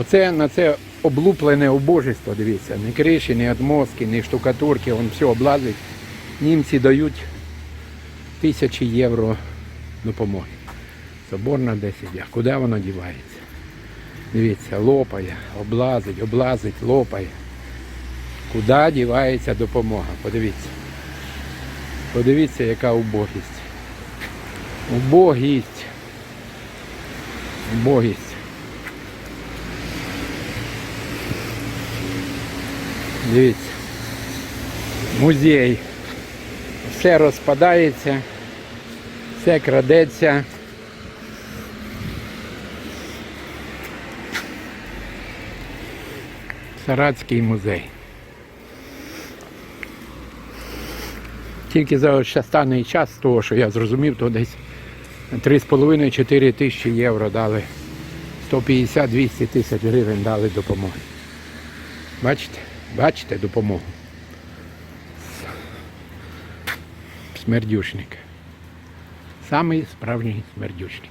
Оце на це облуплене убожество, дивіться, ні криші, ні отмостки, ні штукатурки, вон все облазить. Німці дають тисячі євро допомоги. Соборна 10 А куди воно дівається? Дивіться, лопає, облазить, облазить, лопає. Куди дівається допомога? Подивіться. Подивіться, яка убогість. Убогість. Убогість. Дивіться. Музей. Все розпадається, все крадеться. Саратський музей. Тільки за останній час, з того, що я зрозумів, то десь 3,5-4 тисячі євро дали. 150-200 тисяч гривень дали допомоги. Бачите? Бачите допомогу. Смердюшник. Самий справжній смердюшник.